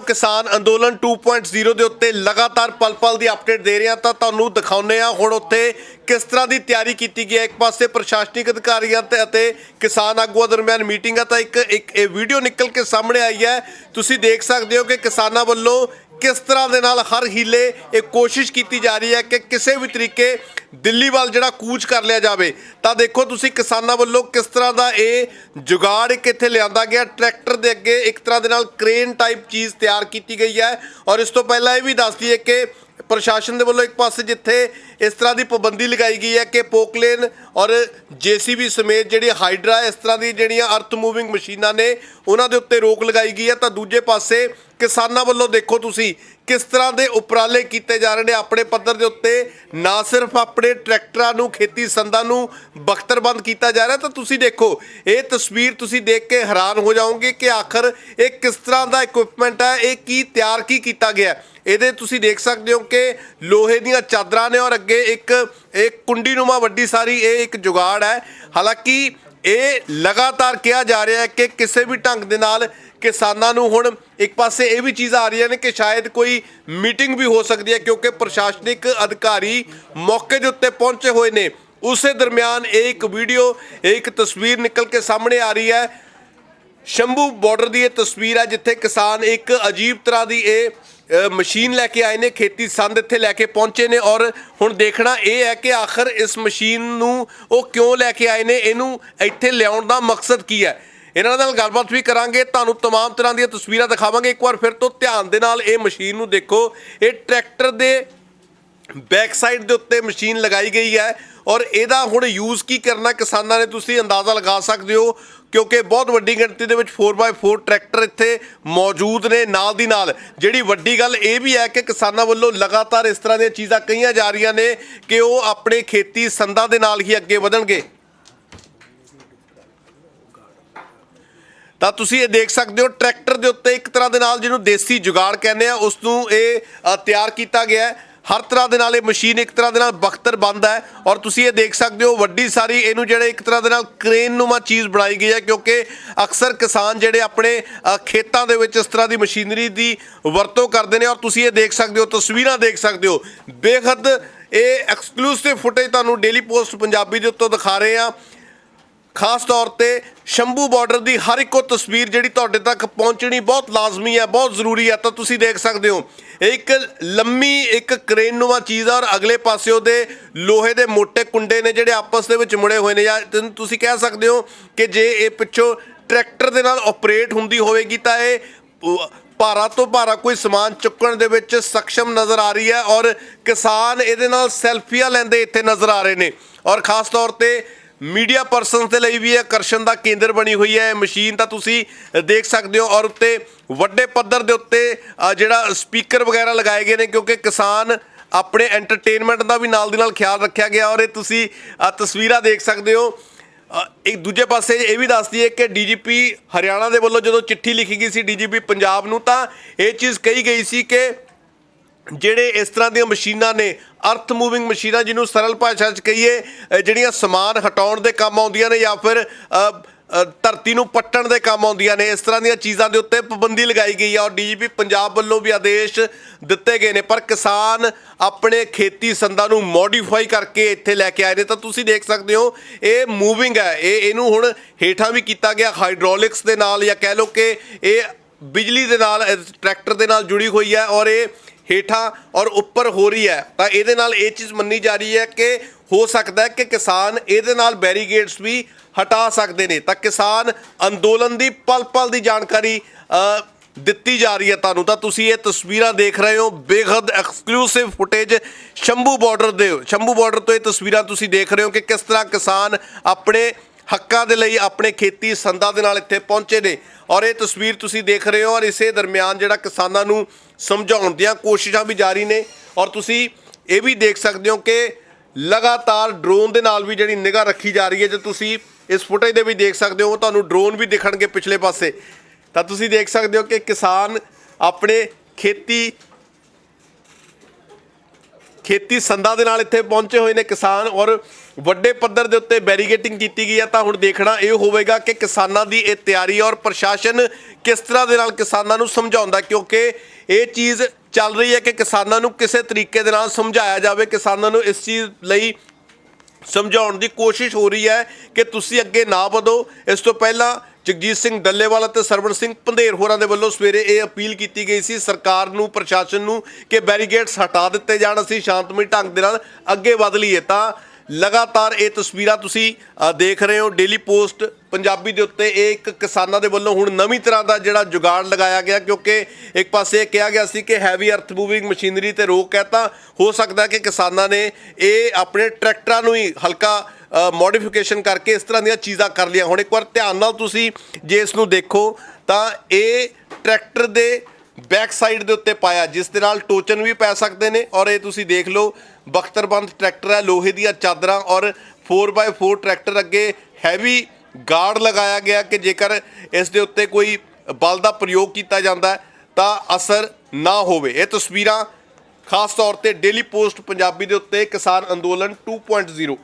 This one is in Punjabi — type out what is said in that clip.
ਕਿਸਾਨ ਅੰਦੋਲਨ 2.0 ਦੇ ਉੱਤੇ ਲਗਾਤਾਰ ਪਲ-ਪਲ ਦੀ ਅਪਡੇਟ ਦੇ ਰਹੇ ਹਾਂ, ਤਾਂ ਤੁਹਾਨੂੰ ਦਿਖਾਉਂਦੇ ਆ ਹੁਣ ਉੱਥੇ ਕਿਸ ਤਰ੍ਹਾਂ ਦੀ ਤਿਆਰੀ ਕੀਤੀ ਗਈ ਹੈ। ਇੱਕ ਪਾਸੇ ਪ੍ਰਸ਼ਾਸਨਿਕ ਅਧਿਕਾਰੀਆਂ ਤੇ ਅਤੇ ਕਿਸਾਨ ਆਗੂਆਂ ਦਰਮਿਆਨ ਮੀਟਿੰਗ ਹੈ ਤਾਂ ਇੱਕ ਇੱਕ ਇਹ ਵੀਡੀਓ ਨਿਕਲ ਕੇ ਸਾਹਮਣੇ ਆਈ ਹੈ। ਤੁਸੀਂ ਦੇਖ ਸਕਦੇ ਹੋ ਕਿ ਕਿਸਾਨਾਂ ਵੱਲੋਂ ਕਿਸ ਤਰ੍ਹਾਂ ਦੇ ਨਾਲ ਹਰ ਹੀਲੇ ਇਹ ਕੋਸ਼ਿਸ਼ ਕੀਤੀ ਜਾ ਰਹੀ ਹੈ ਕਿ ਕਿਸੇ ਵੀ ਤਰੀਕੇ ਦਿੱਲੀ ਵੱਲ ਜਿਹੜਾ ਕੂਚ ਕਰ ਲਿਆ ਜਾਵੇ? ਤਾਂ ਦੇਖੋ ਤੁਸੀਂ ਕਿਸਾਨਾਂ ਵੱਲੋਂ ਕਿਸ ਤਰ੍ਹਾਂ ਦਾ ਇਹ ਜੁਗਾੜ ਇੱਕ ਇੱਥੇ ਲਿਆਂਦਾ ਗਿਆ। ਟਰੈਕਟਰ ਦੇ ਅੱਗੇ ਇੱਕ ਤਰ੍ਹਾਂ ਦੇ ਨਾਲ ਕ੍ਰੇਨ ਟਾਈਪ ਚੀਜ਼ ਤਿਆਰ ਕੀਤੀ ਗਈ ਹੈ। ਔਰ ਇਸ ਤੋਂ ਪਹਿਲਾਂ ਇਹ ਵੀ ਦੱਸ ਦਈਏ ਕਿ ਪ੍ਰਸ਼ਾਸਨ ਦੇ ਵੱਲੋਂ ਇੱਕ ਪਾਸੇ ਜਿੱਥੇ ਇਸ ਤਰ੍ਹਾਂ ਦੀ ਪਾਬੰਦੀ ਲਗਾਈ ਗਈ ਹੈ ਕਿ ਪੋਕਲੇਨ ਔਰ ਜੀਸੀਬੀ ਸਮੇਤ ਜਿਹੜੀ ਹਾਈਡਰਾ ਇਸ ਤਰ੍ਹਾਂ ਦੀ ਜਿਹੜੀਆਂ ਅਰਥ ਮੂਵਿੰਗ ਮਸ਼ੀਨਾਂ ਨੇ, ਉਹਨਾਂ ਦੇ ਉੱਤੇ ਰੋਕ ਲਗਾਈ ਗਈ ਹੈ। ਤਾਂ ਦੂਜੇ ਪਾਸੇ ਕਿਸਾਨਾਂ ਵੱਲੋਂ ਦੇਖੋ ਤੁਸੀਂ ਕਿਸ ਤਰ੍ਹਾਂ ਦੇ ਉਪਰਾਲੇ ਕੀਤੇ ਜਾ ਰਹੇ ਨੇ ਆਪਣੇ ਪੱਧਰ ਦੇ ਉੱਤੇ, ਨਾ ਸਿਰਫ ਆਪਣੇ ਟਰੈਕਟਰਾਂ ਨੂੰ, ਖੇਤੀ ਸੰਦਾਂ ਨੂੰ ਬਖਤਰਬੰਦ ਕੀਤਾ ਜਾ ਰਿਹਾ, ਤਾਂ ਤੁਸੀਂ ਦੇਖੋ, ਇਹ ਤਸਵੀਰ ਤੁਸੀਂ ਦੇਖ ਕੇ ਹੈਰਾਨ ਹੋ ਜਾਓਗੇ ਕਿ ਆਖਰ ਇਹ ਕਿਸ ਤਰ੍ਹਾਂ ਦਾ ਇਕਵਿਪਮੈਂਟ ਹੈ, ਇਹ ਕੀ ਤਿਆਰ ਕੀ ਕੀਤਾ ਗਿਆ ਇਹਦੇ ਤੁਸੀਂ ਦੇਖ ਸਕਦੇ ਹੋ ਕਿ ਲੋਹੇ ਦੀਆਂ ਚਾਦਰਾਂ ਨੇ ਔਰ ਅੱਗੇ ਇੱਕ ਇੱਕ ਕੁੰਡੀ ਨੂਮਾ ਵੱਡੀ ਸਾਰੀ ਇਹ ਇੱਕ ਜੁਗਾੜ ਹੈ। ਹਾਲਾਂਕਿ ਇਹ ਲਗਾਤਾਰ ਕਿਹਾ ਜਾ ਰਿਹਾ ਹੈ ਕਿ ਕਿਸੇ ਵੀ ਢੰਗ ਦੇ ਨਾਲ ਕਿਸਾਨਾਂ ਨੂੰ ਹੁਣ ਇੱਕ ਪਾਸੇ ਇਹ ਵੀ ਚੀਜ਼ਾਂ ਆ ਰਹੀਆਂ ਨੇ ਕਿ ਸ਼ਾਇਦ ਕੋਈ ਮੀਟਿੰਗ ਵੀ ਹੋ ਸਕਦੀ ਹੈ, ਕਿਉਂਕਿ ਪ੍ਰਸ਼ਾਸਨਿਕ ਅਧਿਕਾਰੀ ਮੌਕੇ ਦੇ ਉੱਤੇ ਪਹੁੰਚੇ ਹੋਏ ਨੇ। ਉਸੇ ਦਰਮਿਆਨ ਇਹ ਇੱਕ ਵੀਡੀਓ, ਇਹ ਇੱਕ ਤਸਵੀਰ ਨਿਕਲ ਕੇ ਸਾਹਮਣੇ ਆ ਰਹੀ ਹੈ। ਸ਼ੰਭੂ ਬਾਰਡਰ ਦੀ ਇਹ ਤਸਵੀਰ ਹੈ, ਜਿੱਥੇ ਕਿਸਾਨ ਇੱਕ ਅਜੀਬ ਤਰ੍ਹਾਂ ਦੀ ਇਹ ਮਸ਼ੀਨ ਲੈ ਕੇ ਆਏ ਨੇ, ਖੇਤੀ ਸੰਦ ਇੱਥੇ ਲੈ ਕੇ ਪਹੁੰਚੇ ਨੇ ਔਰ ਹੁਣ ਦੇਖਣਾ ਇਹ ਹੈ ਕਿ ਆਖਰ ਇਸ ਮਸ਼ੀਨ ਨੂੰ ਉਹ ਕਿਉਂ ਲੈ ਕੇ ਆਏ ਨੇ, ਇਹਨੂੰ ਇੱਥੇ ਲਿਆਉਣ ਦਾ ਮਕਸਦ ਕੀ ਹੈ? ਇਹਨਾਂ ਨਾਲ ਗੱਲਬਾਤ ਵੀ ਕਰਾਂਗੇ ਤੁਹਾਨੂੰ तमाम ਤਰ੍ਹਾਂ ਦੀਆਂ ਤਸਵੀਰਾਂ ਦਿਖਾਵਾਂਗੇ ਇੱਕ ਵਾਰ ਫਿਰ ਤੋਂ ਧਿਆਨ ਦੇ ਨਾਲ ਇਹ ਮਸ਼ੀਨ ਨੂੰ ਦੇਖੋ ਇਹ ਟਰੈਕਟਰ ਦੇ ਬੈਕ ਸਾਈਡ ਦੇ ਉੱਤੇ ਮਸ਼ੀਨ ਲਗਾਈ ਗਈ ਹੈ ਔਰ ਇਹਦਾ ਹੁਣ ਯੂਜ਼ ਕੀ ਕਰਨਾ ਕਿਸਾਨਾਂ ਨੇ ਤੁਸੀਂ ਅੰਦਾਜ਼ਾ ਲਗਾ ਸਕਦੇ ਹੋ ਕਿਉਂਕਿ ਬਹੁਤ ਵੱਡੀ ਗਿਣਤੀ ਦੇ ਵਿੱਚ 4x4 ਟਰੈਕਟਰ ਇੱਥੇ ਮੌਜੂਦ ਨੇ ਨਾਲ ਦੀ ਨਾਲ ਜਿਹੜੀ ਵੱਡੀ ਗੱਲ ਇਹ ਵੀ ਹੈ ਕਿ ਕਿਸਾਨਾਂ ਵੱਲੋਂ ਲਗਾਤਾਰ ਇਸ ਤਰ੍ਹਾਂ ਦੀਆਂ ਚੀਜ਼ਾਂ ਕਹੀਆਂ ਜਾ ਰਹੀਆਂ ਨੇ ਕਿ ਉਹ ਆਪਣੇ ਖੇਤੀ ਸੰਦਾਂ ਦੇ ਨਾਲ ਹੀ ਅੱਗੇ ਵਧਣਗੇ ਤਾਂ ਤੁਸੀਂ ਇਹ ਦੇਖ ਸਕਦੇ ਹੋ, ਟਰੈਕਟਰ ਦੇ ਉੱਤੇ ਇੱਕ ਤਰ੍ਹਾਂ ਦੇ ਨਾਲ ਜਿਹਨੂੰ ਦੇਸੀ ਜੁਗਾੜ ਕਹਿੰਦੇ ਆ, ਉਸ ਨੂੰ ਇਹ ਤਿਆਰ ਕੀਤਾ ਗਿਆ ਹੈ। ਹਰ ਤਰ੍ਹਾਂ ਦੇ ਨਾਲ ਇਹ ਮਸ਼ੀਨ ਇੱਕ ਤਰ੍ਹਾਂ ਦੇ ਨਾਲ ਬਖਤਰ ਬੰਦ ਹੈ ਔਰ ਤੁਸੀਂ ਇਹ ਦੇਖ ਸਕਦੇ ਹੋ, ਵੱਡੀ ਸਾਰੀ ਇਹਨੂੰ ਜਿਹੜੇ ਇੱਕ ਤਰ੍ਹਾਂ ਦੇ ਨਾਲ ਕ੍ਰੇਨ ਨੂਮਾ ਚੀਜ਼ ਬਣਾਈ ਗਈ ਹੈ ਕਿਉਂਕਿ ਅਕਸਰ ਕਿਸਾਨ ਜਿਹੜੇ ਆਪਣੇ ਖੇਤਾਂ ਦੇ ਵਿੱਚ ਇਸ ਤਰ੍ਹਾਂ ਦੀ ਮਸ਼ੀਨਰੀ ਦੀ ਵਰਤੋਂ ਕਰਦੇ ਨੇ ਔਰ ਤੁਸੀਂ ਇਹ ਦੇਖ ਸਕਦੇ ਹੋ, ਤਸਵੀਰਾਂ ਦੇਖ ਸਕਦੇ ਹੋ। ਬੇਹੱਦ ਇਹ ਐਕਸਕਲੂਸਿਵ ਫੁਟੇਜ ਤੁਹਾਨੂੰ ਡੇਲੀ ਪੋਸਟ ਪੰਜਾਬੀ ਦੇ ਉੱਤੋਂ ਦਿਖਾ ਰਹੇ ਆ ਖਾਸ ਤੌਰ ਤੇ ਸ਼ੰਭੂ ਬਾਰਡਰ ਦੀ ਹਰ ਇੱਕ ਉਹ ਤਸਵੀਰ ਜਿਹੜੀ ਤੁਹਾਡੇ ਤੱਕ ਪਹੁੰਚਣੀ ਬਹੁਤ ਲਾਜ਼ਮੀ ਹੈ, ਬਹੁਤ ਜ਼ਰੂਰੀ ਹੈ, ਤਾਂ ਤੁਸੀਂ ਦੇਖ ਸਕਦੇ ਹੋ। ਇੱਕ ਲੰਮੀ, ਇੱਕ ਕ੍ਰੇਨ ਨੂਆ ਚੀਜ਼ ਆ ਔਰ ਅਗਲੇ ਪਾਸੇ ਉਹਦੇ ਲੋਹੇ ਦੇ ਮੋٹے ਕੁੰਡੇ ਨੇ ਜਿਹੜੇ ਆਪਸ ਦੇ ਵਿੱਚ ਮੁੜੇ ਹੋਏ ਨੇ ਜਾਂ ਤੁਸੀਂ ਕਹਿ ਸਕਦੇ ਹੋ ਕਿ ਜੇ ਇਹ ਪਿੱਛੋਂ ਟਰੈਕਟਰ ਦੇ ਨਾਲ ਆਪਰੇਟ ਹੁੰਦੀ ਹੋਵੇਗੀ ਤਾਂ ਇਹ ਭਾਰਾ ਤੋਂ ਭਾਰਾ ਕੋਈ ਸਮਾਨ ਚੁੱਕਣ ਦੇ ਵਿੱਚ ਸક્ષਮ ਨਜ਼ਰ ਆ ਰਹੀ ਹੈ ਔਰ ਕਿਸਾਨ ਇਹਦੇ ਨਾਲ ਸੈਲਫੀਆਂ ਲੈਂਦੇ ਇੱਥੇ ਨਜ਼ਰ ਆ ਰਹੇ ਨੇ। ਔਰ ਖਾਸ ਤੌਰ ਤੇ ਮੀਡੀਆ ਪਰਸਨਸ ਦੇ ਲਈ ਵੀ ਆਕਰਸ਼ਣ ਦਾ ਕੇਂਦਰ ਬਣੀ ਹੋਈ ਹੈ। ਇਹ ਮਸ਼ੀਨ ਤਾਂ ਤੁਸੀਂ ਦੇਖ ਸਕਦੇ ਹੋ ਔਰ ਉੱਤੇ ਵੱਡੇ ਪੱਧਰ ਦੇ ਉੱਤੇ ਜਿਹੜਾ ਸਪੀਕਰ ਵਗੈਰਾ ਲਗਾਏ ਗਏ ਨੇ ਕਿਉਂਕਿ ਕਿਸਾਨ ਆਪਣੇ ਐਂਟਰਟੇਨਮੈਂਟ ਦਾ ਵੀ ਨਾਲ ਦੀ ਨਾਲ ਖਿਆਲ ਰੱਖਿਆ ਗਿਆ ਔਰ ਇਹ ਤੁਸੀਂ ਤਸਵੀਰਾਂ ਦੇਖ ਸਕਦੇ ਹੋ। ਇੱਕ ਦੂਜੇ ਪਾਸੇ ਇਹ ਵੀ ਦੱਸਦੀ ਹੈ ਕਿ ਡੀਜੀਪੀ ਹਰਿਆਣਾ ਦੇ ਵੱਲੋਂ ਜਦੋਂ ਚਿੱਠੀ ਲਿਖੀ ਗਈ ਸੀ ਡੀਜੀਪੀ ਪੰਜਾਬ ਨੂੰ ਤਾਂ ਇਹ ਚੀਜ਼ ਕਹੀ ਗਈ ਸੀ ਕਿ ਜਿਹੜੇ ਇਸ ਤਰ੍ਹਾਂ ਦੀਆਂ ਮਸ਼ੀਨਾਂ ਨੇ, ਅਰਥ ਮੂਵਿੰਗ ਮਸ਼ੀਨਾਂ ਜਿਹਨੂੰ ਸਰਲ ਭਾਸ਼ਾ 'ਚ ਕਹੀਏ ਜਿਹੜੀਆਂ ਸਮਾਨ ਹਟਾਉਣ ਦੇ ਕੰਮ ਆਉਂਦੀਆਂ ਨੇ ਜਾਂ ਫਿਰ ਧਰਤੀ ਨੂੰ ਪੱਟਣ ਦੇ ਕੰਮ ਆਉਂਦੀਆਂ ਨੇ, ਇਸ ਤਰ੍ਹਾਂ ਦੀਆਂ ਚੀਜ਼ਾਂ ਦੇ ਉੱਤੇ ਪਾਬੰਦੀ ਲਗਾਈ ਗਈ ਹੈ ਔਰ ਡੀਜੀਪੀ ਪੰਜਾਬ ਵੱਲੋਂ ਵੀ ਆਦੇਸ਼ ਦਿੱਤੇ ਗਏ ਨੇ। ਪਰ ਕਿਸਾਨ ਆਪਣੇ ਖੇਤੀ ਸੰਦਾਂ ਨੂੰ ਮੋਡੀਫਾਈ ਕਰਕੇ ਇੱਥੇ ਲੈ ਕੇ ਆਏ ਨੇ। ਤਾਂ ਤੁਸੀਂ ਦੇਖ ਸਕਦੇ ਹੋ, ਇਹ ਮੂਵਿੰਗ ਹੈ। ਇਹ, ਇਹਨੂੰ ਹੁਣ ਹੇਠਾਂ ਵੀ ਕੀਤਾ ਗਿਆ ਹਾਈਡ੍ਰੋਲਿਕਸ ਦੇ ਨਾਲ ਜਾਂ ਕਹਿ ਲਓ ਕਿ ਇਹ ਬਿਜਲੀ ਦੇ ਨਾਲ ਟਰੈਕਟਰ ਦੇ ਨਾਲ ਜੁੜੀ ਹੋਈ ਹੈ ਔਰ ਇਹ ਹੇਠਾਂ ਔਰ ਉੱਪਰ ਹੋ ਰਹੀ ਹੈ। ਤਾਂ ਇਹਦੇ ਨਾਲ ਇਹ ਚੀਜ਼ ਮੰਨੀ ਜਾ ਰਹੀ ਹੈ ਕਿ ਹੋ ਸਕਦਾ ਹੈ ਕਿ ਕਿਸਾਨ ਇਹਦੇ ਨਾਲ ਬੈਰੀਗੇਡਸ ਵੀ ਹਟਾ ਸਕਦੇ ਨੇ। ਤਾਂ ਕਿਸਾਨ ਅੰਦੋਲਨ ਦੀ ਪਲ-ਪਲ ਦੀ ਜਾਣਕਾਰੀ ਦਿੱਤੀ ਜਾ ਰਹੀ ਹੈ ਤੁਹਾਨੂੰ। ਤਾਂ ਤੁਸੀਂ ਇਹ ਤਸਵੀਰਾਂ ਦੇਖ ਰਹੇ ਹੋ। ਬੇਹੱਦ ਐਕਸਕਲੂਸਿਵ ਫੁਟੇਜ ਸ਼ੰਭੂ ਬਾਰਡਰ ਦੇ ਸ਼ੰਭੂ ਬਾਰਡਰ ਤੋਂ ਇਹ ਤਸਵੀਰਾਂ ਤੁਸੀਂ ਦੇਖ ਰਹੇ ਹੋ ਕਿ ਕਿਸ ਤਰ੍ਹਾਂ ਕਿਸਾਨ ਆਪਣੇ ਹੱਕਾਂ ਦੇ ਲਈ ਆਪਣੇ ਖੇਤੀ ਸੰਦਾਂ ਦੇ ਨਾਲ ਇੱਥੇ ਪਹੁੰਚੇ ਨੇ। ਔਰ ਇਹ ਤਸਵੀਰ ਤੁਸੀਂ ਦੇਖ ਰਹੇ ਹੋ ਔਰ ਇਸੇ ਦਰਮਿਆਨ ਜਿਹੜਾ ਕਿਸਾਨਾਂ ਨੂੰ ਸਮਝਾਉਣ ਦੀਆਂ ਕੋਸ਼ਿਸ਼ਾਂ ਵੀ ਜਾਰੀ ਨੇ। ਔਰ ਤੁਸੀਂ ਇਹ ਵੀ ਦੇਖ ਸਕਦੇ ਹੋ ਕਿ ਲਗਾਤਾਰ ਡਰੋਨ ਦੇ ਨਾਲ ਵੀ ਜਿਹੜੀ ਨਿਗਾਹ ਰੱਖੀ ਜਾ ਰਹੀ ਹੈ। ਜੇ ਤੁਸੀਂ ਇਸ ਫੁਟੇਜ ਦੇ ਵੀ ਦੇਖ ਸਕਦੇ ਹੋ ਤੁਹਾਨੂੰ ਡਰੋਨ ਵੀ ਦਿਖਣਗੇ ਪਿਛਲੇ ਪਾਸੇ। ਤਾਂ ਤੁਸੀਂ ਦੇਖ ਸਕਦੇ ਹੋ ਕਿ ਕਿਸਾਨ ਆਪਣੇ ਖੇਤੀ ਖੇਤੀ ਸੰਦਾਂ ਦੇ ਨਾਲ ਇੱਥੇ ਪਹੁੰਚੇ ਹੋਏ ਨੇ ਕਿਸਾਨ ਔਰ ਵੱਡੇ ਪੱਧਰ ਦੇ ਉੱਤੇ ਬੈਰੀਗੇਟਿੰਗ ਕੀਤੀ ਗਈ ਹੈ ਤਾਂ ਹੁਣ ਦੇਖਣਾ ਇਹ ਹੋਵੇਗਾ ਕਿ ਕਿਸਾਨਾਂ ਦੀ ਇਹ ਤਿਆਰੀ ਔਰ ਪ੍ਰਸ਼ਾਸਨ ਕਿਸ ਤਰ੍ਹਾਂ ਦੇ ਨਾਲ ਕਿਸਾਨਾਂ ਨੂੰ ਸਮਝਾਉਂਦਾ ਕਿਉਂਕਿ ਇਹ ਚੀਜ਼ ਚੱਲ ਰਹੀ ਹੈ ਕਿ ਕਿਸਾਨਾਂ ਨੂੰ ਕਿਸੇ ਤਰੀਕੇ ਦੇ ਨਾਲ ਸਮਝਾਇਆ ਜਾਵੇ, ਕਿਸਾਨਾਂ ਨੂੰ ਇਸ ਚੀਜ਼ ਲਈ ਸਮਝਾਉਣ ਦੀ ਕੋਸ਼ਿਸ਼ ਹੋ ਰਹੀ ਹੈ ਕਿ ਤੁਸੀਂ ਅੱਗੇ ਨਾ ਵਧੋ। ਇਸ ਤੋਂ ਪਹਿਲਾਂ ਜਗਜੀਤ ਸਿੰਘ ਡੱਲੇਵਾਲ ਅਤੇ ਸਰਵਣ ਸਿੰਘ ਪੰਧੇਰ ਹੋਰਾਂ ਦੇ ਵੱਲੋਂ ਸਵੇਰੇ ਇਹ ਅਪੀਲ ਕੀਤੀ ਗਈ ਸੀ, ਸਰਕਾਰ ਨੂੰ, ਪ੍ਰਸ਼ਾਸਨ ਨੂੰ ਕਿ ਬੈਰੀਗੇਟਸ ਹਟਾ ਦਿੱਤੇ ਜਾਣ, ਅਸੀਂ ਸ਼ਾਂਤਮਈ ਢੰਗ ਦੇ ਨਾਲ ਅੱਗੇ ਵਧ ਲਈਏ। ਤਾਂ ਲਗਾਤਾਰ ਇਹ ਤਸਵੀਰਾਂ ਤੁਸੀਂ ਦੇਖ ਰਹੇ ਹੋ ਡੇਲੀ ਪੋਸਟ ਪੰਜਾਬੀ ਦੇ ਉੱਤੇ ਇਹ ਇੱਕ ਕਿਸਾਨਾਂ ਦੇ ਵੱਲੋਂ ਹੁਣ ਨਵੀਂ ਤਰ੍ਹਾਂ ਦਾ ਜਿਹੜਾ ਜੁਗਾੜ ਲਗਾਇਆ ਗਿਆ, ਕਿਉਂਕਿ ਇੱਕ ਪਾਸੇ ਇਹ ਕਿਹਾ ਗਿਆ ਸੀ ਕਿ ਹੈਵੀ ਅਰਥ ਮੂਵਿੰਗ ਮਸ਼ੀਨਰੀ ਤੇ ਰੋਕ ਹੈ, ਤਾਂ ਹੋ ਸਕਦਾ ਕਿ ਕਿਸਾਨਾਂ ਨੇ ਇਹ ਆਪਣੇ ਟਰੈਕਟਰਾਂ ਨੂੰ ਹੀ ਹਲਕਾ ਮੋਡੀਫਿਕੇਸ਼ਨ ਕਰਕੇ ਇਸ ਤਰ੍ਹਾਂ ਦੀਆਂ ਚੀਜ਼ਾਂ ਕਰ ਲਿਆ ਹੁਣ ਇੱਕ ਵਾਰ ਧਿਆਨ ਨਾਲ ਤੁਸੀਂ ਜੇ ਇਸ ਨੂੰ ਦੇਖੋ, ਤਾਂ ਇਹ ਟਰੈਕਟਰ ਦੇ ਬੈਕ ਸਾਈਡ ਦੇ ਉੱਤੇ ਪਾਇਆ, ਜਿਸ ਦੇ ਨਾਲ ਟੋਚਨ ਵੀ ਪੈ ਸਕਦੇ ਨੇ ਔਰ ਇਹ ਤੁਸੀਂ ਦੇਖ ਲਓ, ਬਖਤਰਬੰਦ ਟਰੈਕਟਰ ਹੈ, ਲੋਹੇ ਦੀਆਂ ਚਾਦਰਾਂ ਔਰ 4x4 ਟਰੈਕਟਰ ਅੱਗੇ ਹੈਵੀ ਗਾਰਡ ਲਗਾਇਆ ਗਿਆ ਕਿ ਜੇਕਰ ਇਸ ਦੇ ਉੱਤੇ ਕੋਈ ਬਲ ਦਾ ਪ੍ਰਯੋਗ ਕੀਤਾ ਜਾਂਦਾ, ਤਾਂ ਅਸਰ ਨਾ ਹੋਵੇ। ਇਹ ਤਸਵੀਰਾਂ ਖਾਸ ਤੌਰ ਤੇ ਡੇਲੀ ਪੋਸਟ ਪੰਜਾਬੀ ਦੇ ਉੱਤੇ ਕਿਸਾਨ ਅੰਦੋਲਨ 2.0